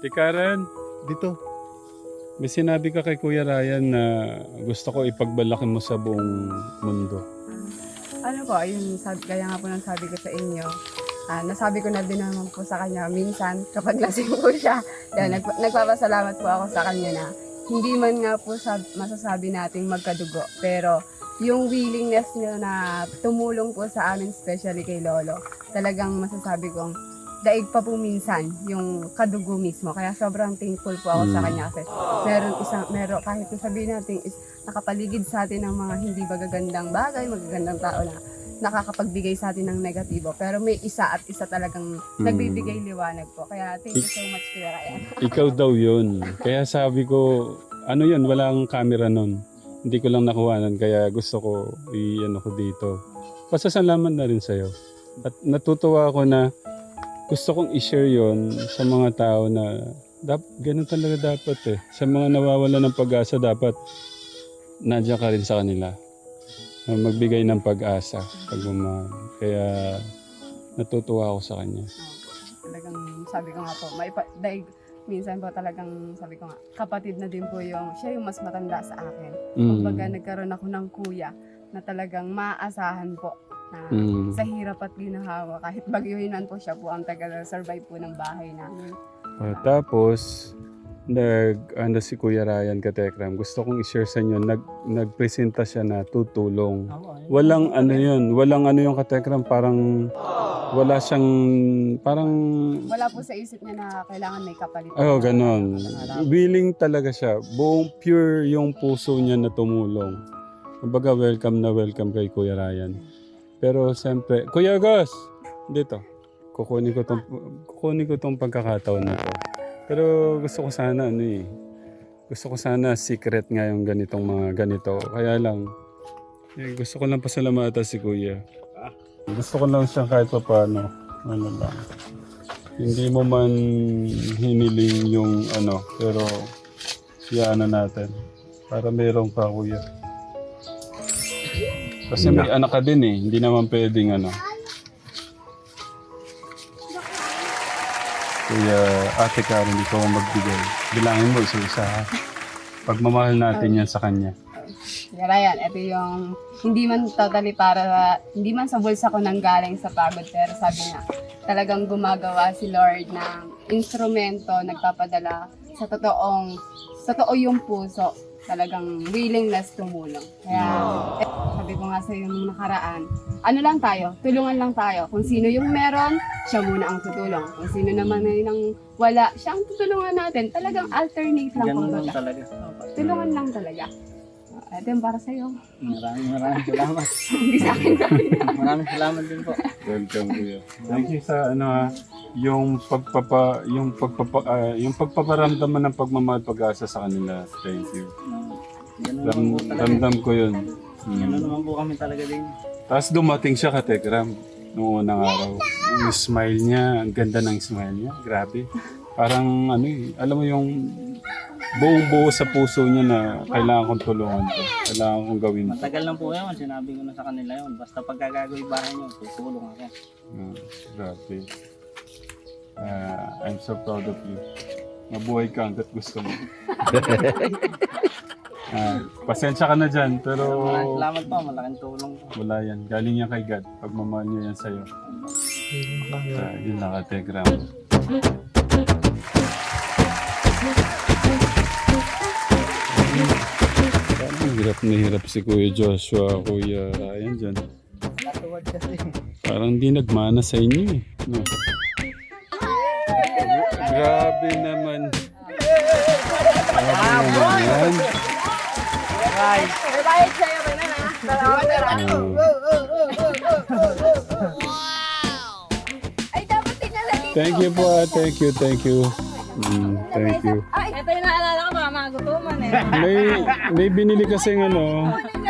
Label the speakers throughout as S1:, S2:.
S1: Tikaran,
S2: Dito.
S1: may sinabi ka kay Kuya Ryan na gusto ko ipagbalaki mo sa buong mundo.
S3: Ano po, yun, sabi, kaya nga po nang sabi ko sa inyo, ah, nasabi ko na din naman po sa kanya, minsan kapag lasing po siya, yan, nagpa- nagpapasalamat po ako sa kanya na hindi man nga po sab- masasabi nating magkadugo, pero yung willingness niya na tumulong po sa amin, especially kay Lolo, talagang masasabi kong daig pa po minsan yung kadugo mismo. Kaya sobrang thankful po ako sa
S1: Mm.
S3: kanya kasi meron isang, meron kahit sabihin natin is nakapaligid sa atin ng mga hindi magagandang bagay, magagandang tao na nakakapagbigay sa atin ng negatibo. Pero may isa at isa talagang
S1: Mm.
S3: nagbibigay liwanag po. Kaya thank you so much, Kuya Ryan.
S1: Ikaw daw yun. Kaya sabi ko, ano yun, walang camera nun. Hindi ko lang nakuhanan, kaya gusto ko i-ano ko dito. Pasasalamat na rin sa'yo. At natutuwa ako na gusto kong i-share yon sa mga tao na dap, ganun talaga dapat eh. Sa mga nawawala ng pag-asa, dapat nandiyan ka rin sa kanila. Magbigay ng pag-asa, pagmamahal. Kaya natutuwa ako sa kanya.
S3: talagang sabi ko nga po, may pa, daig, minsan po talagang sabi ko nga, kapatid na din po yung, siya yung mas matanda sa akin.
S1: Mm.
S3: Kumbaga nagkaroon ako ng kuya na talagang maaasahan po na
S1: Mm.
S3: sa hirap at ginahawa. Kahit bagyuhin man po siya po ang taga-survive po ng bahay namin.
S1: Ah, tapos, nag, ano si Kuya Ryan Katekram, gusto kong i-share sa inyo, nag, nagpresenta siya na tutulong. Walang ano yun, walang ano yung Katekram, parang wala siyang, parang,
S3: Wala po sa isip niya na kailangan may kapalit.
S1: oh, ganon. Willing talaga siya. Buong pure yung puso niya na tumulong. Kumbaga, welcome na welcome kay Kuya Ryan. Pero siyempre, Kuya Gus, dito. Kukunin ko tong, kukunin ko tong pagkakataon na to. Pero gusto ko sana ano eh. Gusto ko sana secret nga yung ganitong mga ganito. Kaya lang, eh, gusto ko lang pasalamatan si Kuya. Gusto ko lang siya kahit pa paano. Ano lang. Hindi mo man hiniling yung ano, pero iyaano natin. Para meron pa Kuya. Kasi may anak ka din eh. Hindi naman pwedeng ano. Kuya, ate Karen, ikaw ang magbigay. Bilangin mo isa-isa ha. Pagmamahal natin yan sa kanya.
S3: Kaya yan, ito yung hindi man totally para, hindi man sa bulsa ko nang galing sa pagod, pero sabi niya, talagang gumagawa si Lord ng instrumento, nagpapadala sa totoong, sa totoo yung puso, talagang willingness tumulong. Kaya, eh, sabi ko nga sa iyo nung nakaraan, ano lang tayo, tulungan lang tayo. Kung sino yung meron, siya muna ang tutulong. Kung sino naman ay nang wala, siya ang tutulungan natin. Talagang alternate lang
S4: Ganun lang
S3: kumbaga.
S4: talaga.
S3: Tulungan lang talaga. Ito yung para sa'yo.
S4: Maraming maraming salamat.
S3: Hindi sa akin.
S4: Maraming salamat din po.
S1: Welcome, Kuya. Thank you sa ano ha, yung pagpapa yung pagpapa ah, yung pagpaparamdaman ng pagmamahal pag-asa sa kanila. Thank you.
S4: Ganun
S1: Ram,
S4: naman po talaga.
S1: ramdam ko 'yun.
S4: Ganun
S1: Hmm.
S4: naman po kami talaga din.
S1: Tapos dumating siya ka Tekram noong unang araw. Yung smile niya, ang ganda ng smile niya. Grabe. Parang ano eh, alam mo yung buong buo sa puso niya na kailangan kong tulungan to. Kailangan kong gawin to.
S4: Matagal lang po yun. Sinabi ko na sa kanila yun. Basta pagkagagawin bahay niyo, tutulong ako.
S1: Ah, grabe. Ah, I'm so proud of you. Mabuhay ka hanggat gusto mo. Ah, pasensya ka na dyan, pero
S4: Maraming salamat po. Malaking tulong po.
S1: wala yan. Galing yan kay God. Pagmamahal niyo yan sa'yo. Uh, yun lang ka, hirap na hirap si Kuya Joshua, Kuya Ryan dyan.
S4: Natuwad kasi.
S1: Parang di nagmana sa inyo eh. No? Grabe naman. Grabe naman yan.
S4: Bye!
S1: Ah. thank you po, thank you, thank you. Mm, thank you. May, may binili kasi ano,
S5: Ano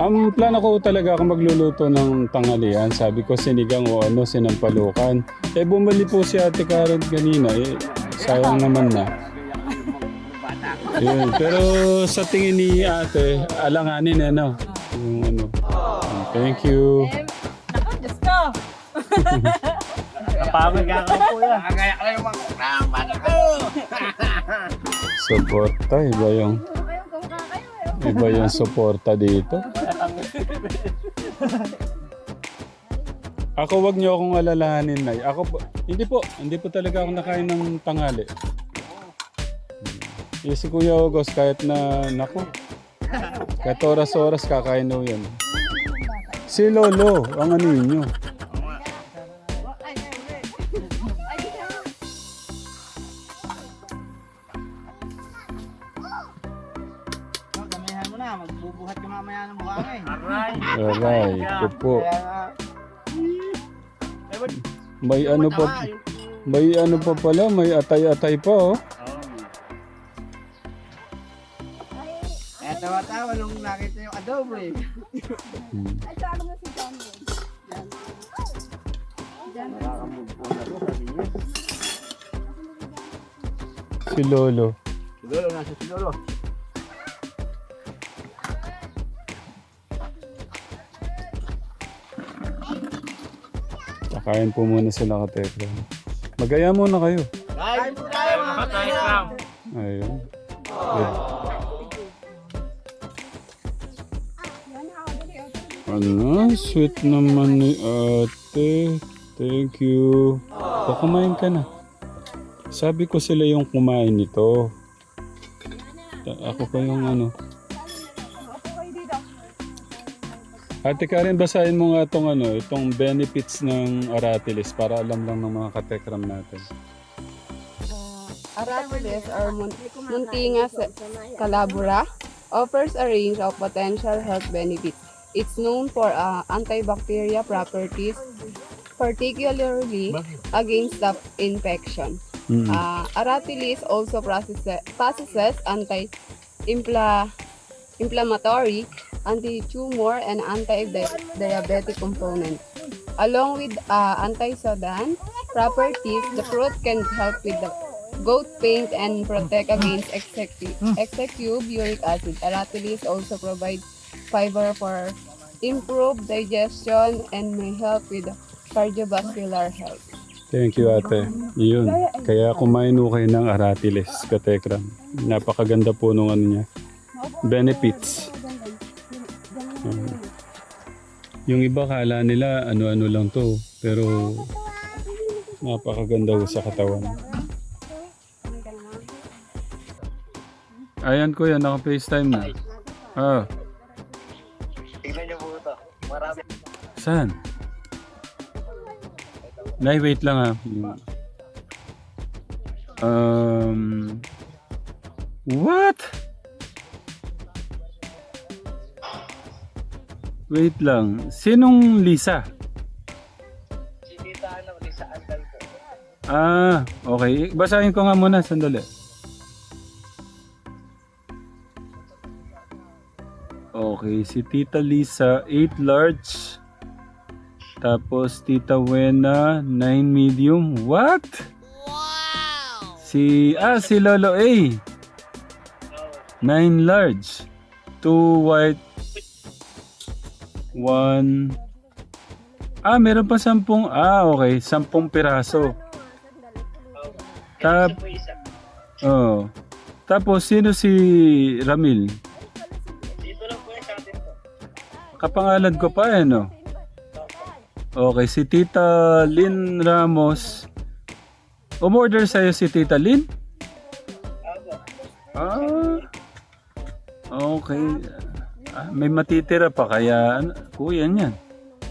S1: ang plano ko talaga ako magluluto ng tanghalian. Sabi ko sinigang o ano, sinampalukan. Eh bumali po si Ate Karen kanina. Eh, sayang naman na. Yun. Pero sa tingin ni ate, alanganin eh, no? Yung ano. Thank you.
S5: Eh, Ako, Diyos ko.
S4: Pagod kakaupo yan.
S2: Kagaya ka yung mga ako.
S1: Suporta, iba yung... Iba yung suporta dito. Ako wag niyo akong alalahanin, Nay. Ako po, hindi po, hindi po talaga ako nakain ng tangali. Yung si Kuya Ogos, kahit na, naku, kahit oras-oras kakain daw yan. Si Lolo, ang ano ninyo. Aray, ito po. May ano pa, may ano pa pala, may atay-atay pa oh.
S4: tawa-tawa nung nakita yung adobo eh. Nakakamugpo na to, sabi niya.
S1: Si Lolo.
S4: Siguro nasa siguro.
S1: Kakain po muna sila ka Tekla. Magaya muna kayo.
S4: Kain po tayo mga kain.
S1: Ayun. Good. Ano? Sweet naman ni ate. Thank you. O, ka na. Sabi ko sila yung kumain nito. Ako pa yung ano. Ate Karen, basahin mo nga itong ano, itong benefits ng Aratilis para alam lang ng mga katekram natin.
S3: Aratiles or mun- Muntinga calabura offers a range of potential health benefits. It's known for uh, antibacterial properties, particularly against staph infection.
S1: Mm.
S3: Uh, Aratilis also processes, possesses anti-inflammatory, anti-tumor, and anti-diabetic components. Along with uh, anti-sodhan properties, the fruit can help with the goat pain and protect against excessive, excessive uric acid. Aratilis also provides fiber for improved digestion and may help with cardiovascular health.
S1: Thank you, ate. Yun. Kaya kumain ho kayo ng Aratiles, Katekram. Napakaganda po nung ano niya. Benefits. Yung iba kala nila ano-ano lang to. Pero napakaganda sa katawan. Ayan kuya, naka-FaceTime na. Ah,
S2: Tignan niyo po ito. Marami.
S1: saan? Nay, wait lang ah. Um, what? Wait lang. Sinong Lisa?
S2: Si Tita ano, Lisa Andal po.
S1: Ah, okay. Basahin ko nga muna. Sandali. Okay, si Tita Lisa, 8 large. Tapos Tita Wena, 9 medium. What? Wow! Si, ah, si Lolo A. 9 large. 2 white. 1. Ah, meron pa 10. Ah, okay. 10 piraso. Tap, oh. Tapos, sino si Ramil?
S2: Dito lang po yung sa atin po.
S1: Kapangalan ko pa eh, no? Okay, si Tita Lynn Ramos. Umorder sa'yo si Tita Lynn? Ah, okay. May matitira pa kaya, ano, kuya niyan.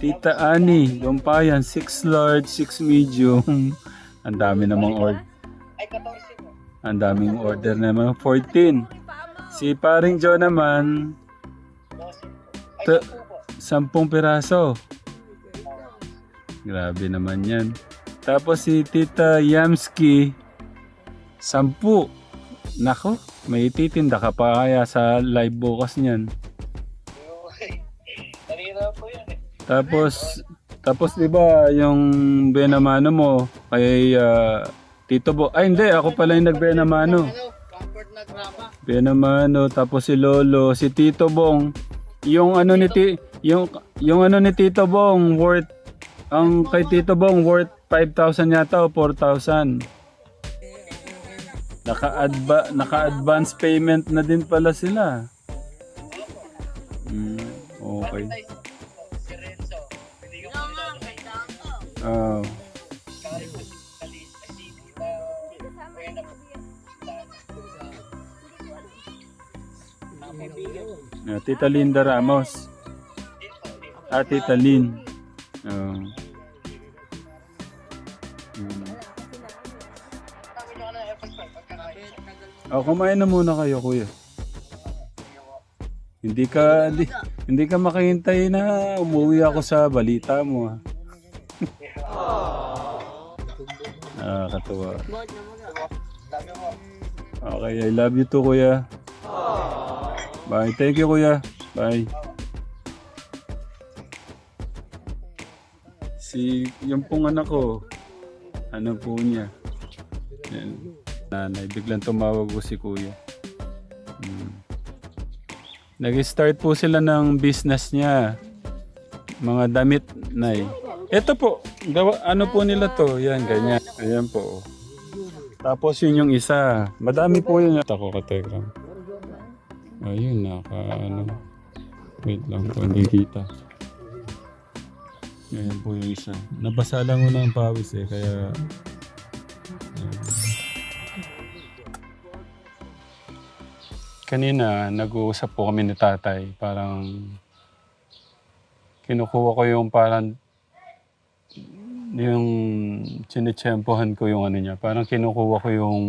S1: Tita Ani, Lumpayan, 6 large, 6 medium. Ang dami namang order.
S2: Ay, 14 po.
S1: Ang daming order naman. 14. Si paring Joe naman,
S2: 12 po. Ay,
S1: Ta-
S2: 10 po.
S1: 10 piraso. Grabe naman yan. Tapos si Tita Yamski, 10. Nako, may titinda ka pa kaya sa live bukas niyan. Tapos, tapos di ba yung benamano mo kay ah, Tito Bo, ay hindi, ako pala yung nagbenamano.
S4: Ano.
S1: Benamano, tapos si Lolo, si Tito Bong. Yung ano ni Ti, yung yung ano ni Tito Bong worth ang kay Tito Bong worth 5,000 yata o 4,000. Naka-adva- naka-advance payment na din pala sila.
S2: Po.
S1: Yeah, Tita Linda Ramos. Ah, Tita Lin. Oh. Mm. Oh, kumain na muna kayo, kuya. Hindi ka hindi, hindi ka makahintay na umuwi ako sa balita mo. ah. Ah, katuwa. Okay, I love you too, kuya. Bye. Thank you, kuya. Bye. Si, yung pong anak ko, ano po niya? Yan. Nanay, biglang tumawag ko si kuya. Hmm. Nag-start po sila ng business niya. Mga damit, nay. Ito po, gawa, ano po nila to? Yan, ganyan. Ayan po. Tapos yun yung isa. Madami po yun. Ako ka, Tegram. Ayun, naka ano. Wait lang po, hindi kita. Ayan po yung isa. Nabasa lang ko ng pawis eh, kaya... Kanina, nag-uusap po kami ni tatay. Parang... Kinukuha ko yung parang... Yung chinitsempohan ko yung ano niya. Parang kinukuha ko yung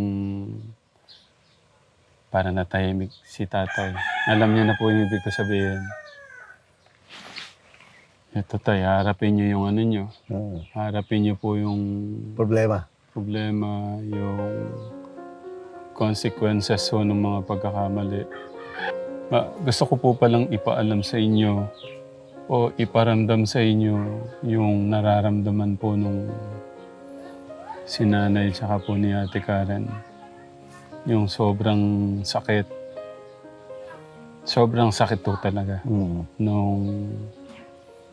S1: para natahimik si tatay. Alam niya na po yung ibig ko sabihin. Ito tay, harapin niyo yung ano niyo.
S6: Hmm.
S1: Harapin niyo po yung
S6: Problema.
S1: problema, yung consequences so ng mga pagkakamali. Ma, gusto ko po palang ipaalam sa inyo o iparamdam sa inyo yung nararamdaman po nung si nanay tsaka po ni ate Karen. Yung sobrang sakit. Sobrang sakit po talaga
S6: Hmm.
S1: nung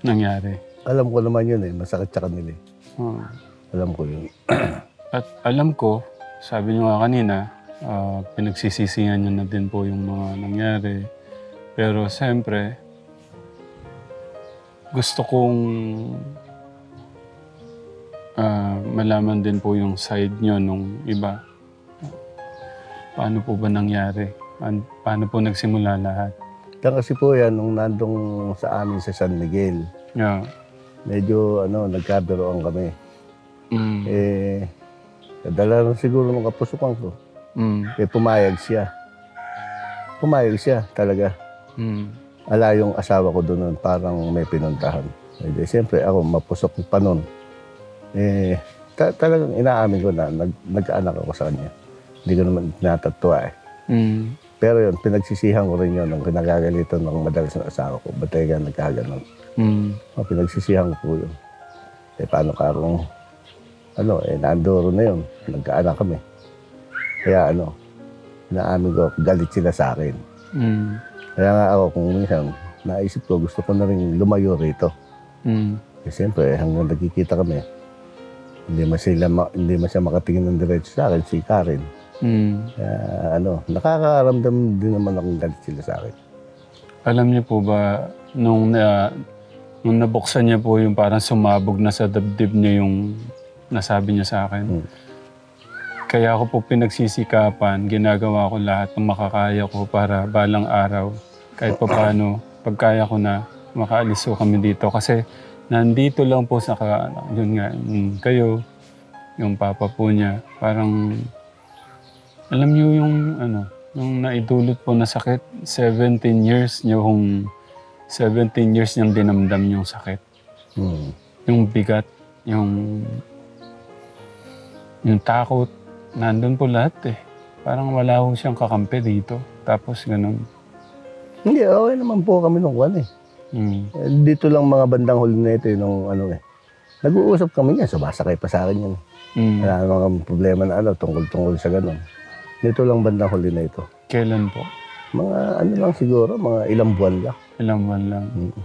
S1: nangyari.
S6: Alam ko naman yun eh. Masakit sa kanila eh.
S1: Hmm.
S6: Alam ko yun.
S1: At alam ko, sabi niyo nga kanina, ah, pinagsisisihan niyo na din po yung mga nangyari. Pero siyempre, gusto kong ah, malaman din po yung side niyo nung iba. Paano po ba nangyari? Paano, po nagsimula lahat?
S6: Yan kasi po yan, nung nandong sa amin sa San Miguel,
S1: Yeah.
S6: medyo ano, nagkabiroan kami.
S1: Mm.
S6: Eh, dala rin siguro ng kapusukan ko.
S1: Mm.
S6: Eh, pumayag siya. Pumayag siya talaga.
S1: Mm.
S6: Ala yung asawa ko doon, parang may pinuntahan. Eh, di, siyempre ako, mapusok pa nun. Eh, ta- talagang inaamin ko na nag- nagkaanak ako sa kanya. Hindi ko naman natatwa eh.
S1: Mm.
S6: Pero yun, pinagsisihan ko rin yun ng kinagagalitan ng madalas ng asawa ko. Ba't tayo ka nagkaganon?
S1: Mm.
S6: O, pinagsisihan ko po yun. Eh, paano ka kung, ano, eh, naandoro na yun. Nagkaanak kami. Kaya ano, naamin ko, galit sila sa akin.
S1: Mm.
S6: Kaya nga ako, kung minsan, naisip ko, gusto ko na rin lumayo rito.
S1: Mm.
S6: Eh, siyempre, hanggang nagkikita kami, hindi man, sila, ma- hindi man siya makatingin ng diretso sa akin, si Karen.
S1: Mm.
S6: Kaya ano, nakakaramdam din naman akong galit sila sa akin.
S1: Alam niyo po ba, nung, na, nung nabuksan niya po yung parang sumabog na sa dibdib niya yung nasabi niya sa akin.
S6: Hmm.
S1: Kaya ako po pinagsisikapan, ginagawa ko lahat ng makakaya ko para balang araw, kahit pa paano, pagkaya ko na, makaalis ko kami dito. Kasi nandito lang po sa, ka, yun nga, yung kayo, yung papa po niya, parang, alam niyo yung, ano, yung naidulot po na sakit, 17 years niyo kung 17 years niyang dinamdam yung sakit.
S6: Hmm.
S1: Yung bigat, yung yung takot, nandun po lahat eh. Parang wala ho siyang kakampi dito. Tapos ganun.
S6: Hindi, okay naman po kami nung kwan eh.
S1: Mm.
S6: Eh, Dito lang mga bandang huli na ito eh, nung ano eh. Nag-uusap kami niya, sumasakay pa sa akin yan.
S1: Mm.
S6: Wala namang problema na ano, tungkol-tungkol sa ganun. Dito lang bandang huli na ito.
S1: Kailan po?
S6: Mga ano lang siguro, mga ilang buwan lang.
S1: Ilang buwan lang.
S6: Mm.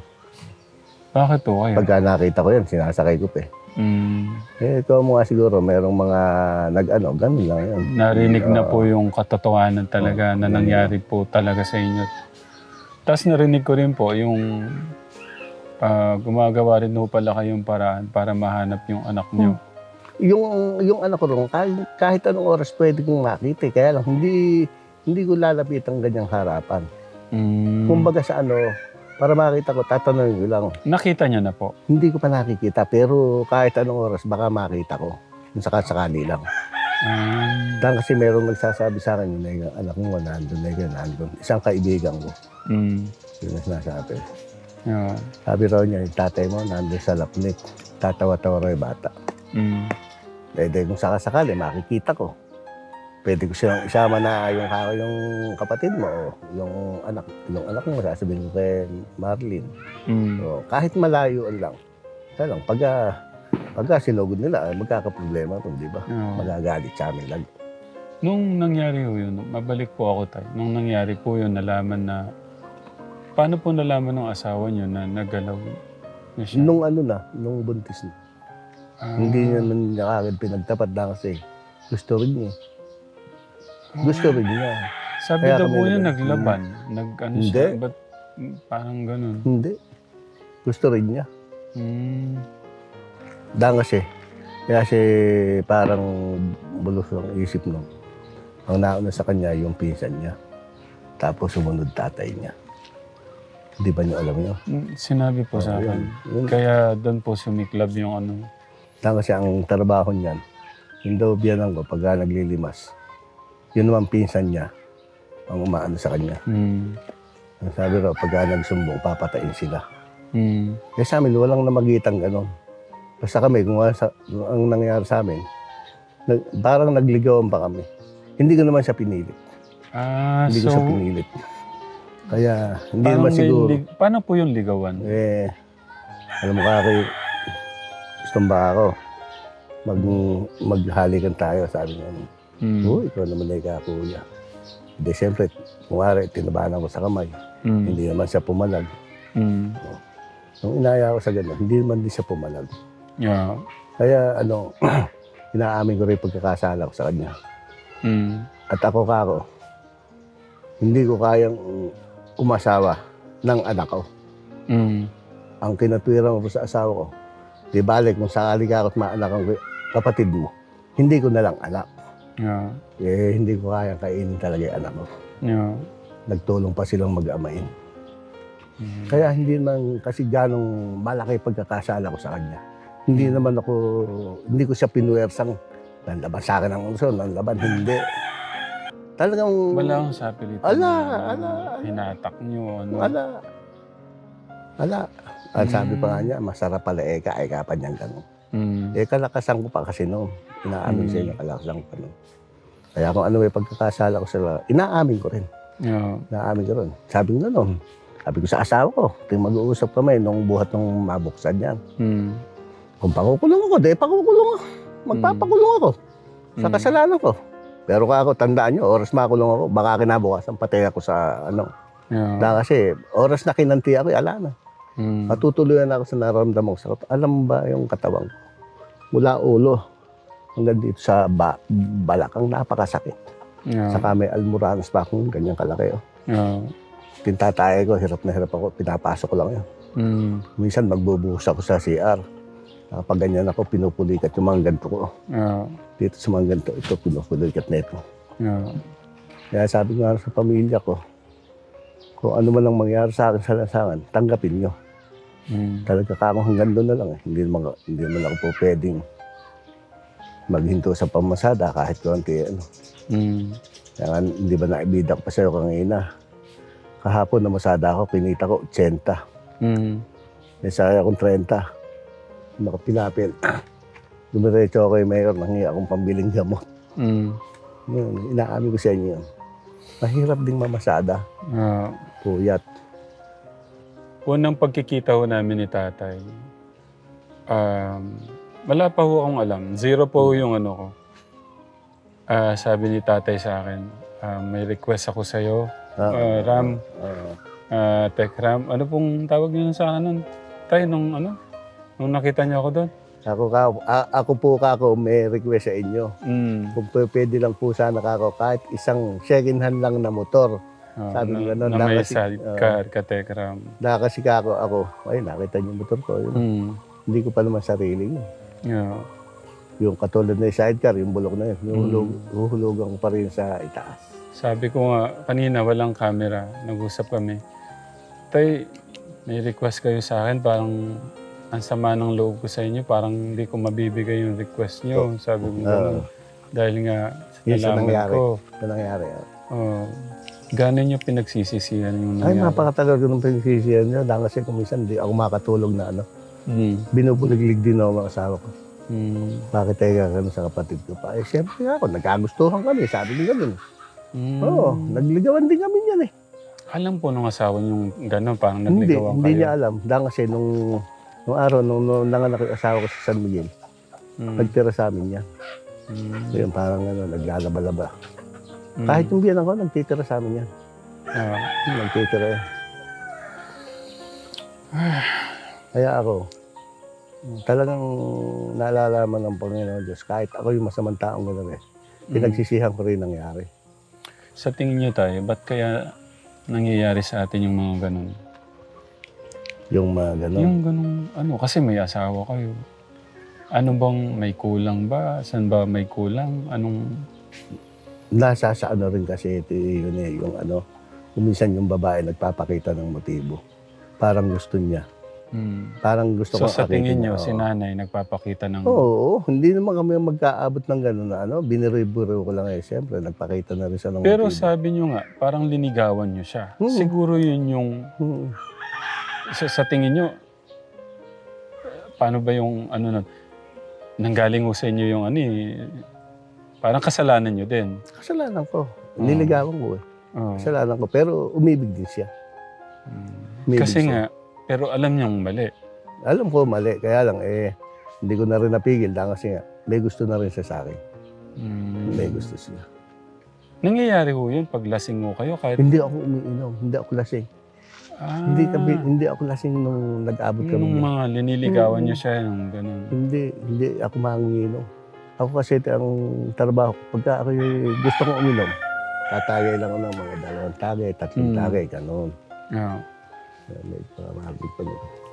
S1: Bakit po kaya?
S6: Pagka nakita ko yan, sinasakay ko pa eh.
S1: Mm.
S6: Eh, ikaw mo nga siguro, merong mga nag-ano, ganun lang yun.
S1: Narinig na po yung katotohanan talaga na nangyari po talaga sa inyo. Tapos narinig ko rin po yung ah, gumagawa rin po pala kayong paraan para mahanap yung anak niyo.
S6: Yung, yung anak ko rin, kahit, kahit anong oras pwede kong makita. eh. Kaya lang, hindi, hindi ko lalapit ang ganyang harapan.
S1: Mm.
S6: Kumbaga sa ano, para makita ko, tatanungin ko lang.
S1: Nakita niya na po.
S6: Hindi ko pa nakikita, pero kahit anong oras, baka makita ko. Yung sakasakali lang.
S1: Ah.
S6: Dahil kasi merong nagsasabi sa akin, na yung anak mo, nandun na yun, nandun. Isang kaibigan ko,
S1: Mm.
S6: yun na sinasabi.
S1: Yeah.
S6: Sabi raw niya, yung tatay mo, nandun sa lapnik. Tatawa-tawa raw yung bata.
S1: Mm.
S6: Eh, di kung sakasakali, makikita ko. Pwede ko silang isama na yung, yung kapatid mo, yung anak, yung anak mo, sasabihin ko kay Marlene.
S1: Mm.
S6: So, kahit malayo lang. Kaya lang, pagka, pagka sinugod nila, eh, magkakaproblema to, di ba?
S1: Yeah.
S6: Magagalit sa amin lang.
S1: Nung nangyari po yun, mabalik po ako tayo. Nung nangyari po yun, nalaman na... Paano po nalaman ng asawa niyo na nagalaw na siya?
S6: Nung ano na, nung buntis na.
S1: Ah.
S6: Hindi niya man niya kagad pinagtapat na kasi gusto rin niya. Gusto rin niya.
S1: Sabi
S6: Kaya
S1: daw
S6: kami
S1: po niya
S6: nag-
S1: naglaban. Nag, ano
S6: Hindi.
S1: siya, ba't parang ganun?
S6: Hindi. Gusto rin niya.
S1: Mm.
S6: Dahil kasi, kaya kasi parang bulos ang isip no. Ang nauna sa kanya yung pinsan niya. Tapos sumunod tatay niya. Di ba niyo alam niyo?
S1: Mm, Sinabi po sa
S6: Oo,
S1: akin.
S6: yun.
S1: Kaya doon po sumiklab yung ano.
S6: Dahil kasi ang trabaho niyan, yung daw biyanan ko pagka naglilimas, yun naman pinsan niya ang umaano sa kanya.
S1: Mm.
S6: Ang sabi raw, pagka nagsumbong, papatayin sila.
S1: Mm.
S6: Kaya sa amin, walang namagitang ganon. Basta kami, kung ano sa, ang nangyari sa amin, nag, parang nagligawan pa kami. Hindi ko naman siya pinilit.
S1: Ah,
S6: Hindi
S1: so,
S6: ko siya pinilit. Kaya, hindi naman siguro.
S1: lig- paano po yung ligawan?
S6: Eh, alam mo ka, kay, gustong ba ako? Mag, maghalikan tayo, sabi niya.
S1: Mm.
S6: Oo, ikaw naman na ika, kuya. Hindi, siyempre, kumari, tinabahan ko sa kamay.
S1: Mm.
S6: Hindi naman siya pumalag.
S1: Mm.
S6: Nung inaya ko sa gano'n, hindi naman din siya pumalag.
S1: Yeah.
S6: Kaya, ano, inaamin ko rin pagkakasala ko sa kanya.
S1: Mm.
S6: At ako ka ako, hindi ko kayang umasawa ng anak ko.
S1: Mm.
S6: Ang kinatwiran ko sa asawa ko, di balik kung sakali ka ako at maanak ang kapatid mo, hindi ko na lang anak.
S1: Yeah.
S6: Eh, hindi ko kayang kainin talaga yung anak ko.
S1: Yeah.
S6: Nagtulong pa silang mag-amain.
S1: Mm.
S6: Kaya hindi naman kasi ganong malaki pagkakasala ko sa kanya. Hindi naman ako, hindi ko siya pinuwersang nanlaban sa akin ang uso, nanlaban, hindi. Talagang,
S1: Wala akong sapilitan.
S6: Ala,
S1: na
S6: ala, ala.
S1: Hinatak niyo. Ano.
S6: Wala. Wala. Ang sabi pa nga
S1: Mm.
S6: niya, masarap pala eka, eka pa niyang gano'n.
S1: Mm.
S6: Eh, kalakasan ko pa kasi noon. Inaamin
S1: Mm.
S6: sa inyo, kalakasan ko pa noon. Kaya kung ano may pagkakasala ko sila, inaamin ko rin.
S1: Yeah.
S6: Inaamin ko rin. Sabi ko gano'n. Sabi ko sa asawa ko, ting mag-uusap kami nung buhat nung mabuksan yan.
S1: Mm.
S6: Kung pakukulong ako, de pakukulong ako. Magpapakulong ako sa
S1: Mm.
S6: kasalanan ko. Pero kung ako, tandaan nyo, oras makulong ako, baka kinabukasan patay ako sa ano.
S1: Yeah.
S6: Dahil kasi, oras na kinanti ako, eh, ala na.
S1: Mm.
S6: Matutuluyan ako sa nararamdaman ko sa. Alam ba yung katawan ko? Mula ulo hanggang dito sa ba balakang napakasakit.
S1: Yeah.
S6: Saka may almoranas pa akong ganyan kalaki. Oh.
S1: Yeah.
S6: Tintatay ko, hirap na hirap ako, pinapasok ko lang yun.
S1: Mm.
S6: Minsan magbubuhos ako sa CR. Kapag ganyan ako, pinupulikat yung mga ganito ko.
S1: Yeah.
S6: Dito sa mga ganito, ito pinupulikat na ito.
S1: Yeah.
S6: Kaya sabi nga sa pamilya ko, kung ano man ang mangyari sa akin sa lansangan, tanggapin nyo.
S1: Mm.
S6: Talaga ka hanggang doon na lang eh. Hindi naman, hindi naman ako po pwedeng maghinto sa pamasada kahit konti. Ano.
S1: Mm.
S6: Kaya hindi ba naibida ko pa sa'yo kanina? Kahapon na masada ako, pinita ko 80.
S1: Mm.
S6: May saya akong 30. Nakapilapil. Dumiretso ako kay Mayor, nangyay akong pambiling gamot.
S1: Mm.
S6: Yun, inaamin ko sa inyo yun. Mahirap ding mamasada,
S1: Yeah.
S6: puyat.
S1: Unang pagkikita ho namin ni tatay, um, wala pa ho akong alam. Zero po yung ano ko. Ah, sabi ni tatay sa akin, ah, may request ako sa'yo.
S6: Ah,
S1: Ah, Ram,
S6: ah,
S1: ah, Tech Ram. Ano pong tawag niyo sa akin nun? Tay, nung ano? Nung nakita niyo ako doon?
S6: Ako, ka, a- ako po kako may request sa inyo.
S1: Mm.
S6: Kung p- pwede lang po sana kako kahit isang second hand lang na motor.
S1: Oh,
S6: Sabi
S1: na,
S6: ko ganun,
S1: na may
S6: nakasi-
S1: sidecar, katekram.
S6: Na kasi kako ako, ay nakita niyo yung motor ko. Yun.
S1: Mm.
S6: Hindi ko pa naman sarili yun.
S1: Yeah.
S6: Yung katulad na yung sidecar, yung bulok na yun.
S1: Mm.
S6: Huhulugan ko pa rin sa itaas.
S1: Sabi ko nga, kanina walang camera, nag-usap kami. Tay, may request kayo sa akin, parang ang sama ng loob ko sa inyo, parang hindi ko mabibigay yung request nyo. Sabi ko
S6: Oo.
S1: ganun. Dahil nga,
S6: sa
S1: nalaman
S6: nangyari.
S1: ko,
S6: Ito nangyari.
S1: oh, gano'n nyo pinagsisisihan yung
S6: Ay,
S1: nangyari.
S6: napakatagal ko ng pinagsisiyan niya. Dahil kasi kung minsan di ako makatulog na ano.
S1: Mm.
S6: Binubuliglig din ako mga asawa ko.
S1: Mm.
S6: Bakit tayo gano'n sa kapatid ko pa? Eh, siyempre ako, nagkagustuhan kami. Sabi niya ganun.
S1: Mm.
S6: Oo, nagligawan din kami niyan eh.
S1: Alam po nung asawa yung gano'n, parang
S6: Hindi,
S1: nagligawan
S6: hindi
S1: kayo.
S6: niya alam. Dahil kasi nung, nung araw, nung, nung nanganak yung asawa ko sa San Miguel,
S1: Mm.
S6: nagtira sa amin yan.
S1: Mm.
S6: So yun, parang ano, naglalaba-laba.
S1: Mm.
S6: Kahit yung biyan ako, nagtitira sa amin yan.
S1: Ah.
S6: Nagtitira yan. Kaya ako, talagang naalalaman ng Panginoon Diyos, kahit ako yung masamang taong gano'n eh, pinagsisihan ko rin nangyari.
S1: Sa tingin nyo tayo, ba't kaya nangyayari sa atin yung mga ganun?
S6: Yung mga gano'n.
S1: Yung ganun, ano, kasi may asawa kayo. Ano bang may kulang ba? Saan ba may kulang? Anong...
S6: Nasa sa ano rin kasi ito yun eh, yung ano, kung minsan yung babae nagpapakita ng motibo. Parang gusto niya.
S1: Hmm.
S6: Parang gusto
S1: So
S6: ko
S1: sa tingin nyo, si nanay nagpapakita ng...
S6: Oo, oo, hindi naman kami magkaabot ng gano'n na ano, biniriburo ko lang eh. Siyempre, nagpakita na rin siya ng
S1: Pero
S6: motibo.
S1: sabi nyo nga, parang linigawan nyo siya.
S6: Hmm.
S1: Siguro yun yung...
S6: Hmm.
S1: Sa, sa tingin nyo, paano ba yung ano nun? Nanggaling ho sa inyo yung ano eh, Parang kasalanan nyo din.
S6: Kasalanan ko.
S1: Oo.
S6: Niligawan ko eh.
S1: Oo.
S6: Kasalanan ko. Pero umibig din siya.
S1: Hmm.
S6: Umibig
S1: Kasi
S6: siya.
S1: nga, pero alam niyang mali.
S6: Alam ko mali. Kaya lang eh, hindi ko na rin napigil. Dahil kasi nga, may gusto na rin siya sa akin.
S1: Hmm.
S6: May gusto siya.
S1: Nangyayari ho yun pag lasing ho kayo kahit...
S6: Hindi ako umiinom. Hindi ako lasing.
S1: Ah,
S6: Hindi, kami, hindi ako lasing nung nag-abot kami. Niya.
S1: mga liniligawan
S6: Mm.
S1: niyo siya, yung ganun.
S6: Hindi, hindi ako manginginom. Ako kasi ang trabaho ko. Pagka ako yung gusto kong uminom, tatagay lang ako ng mga dalawang tagay, tatlong
S1: Mm.
S6: tagay, ganun.
S1: Yeah.
S6: May pamahagig pa nito.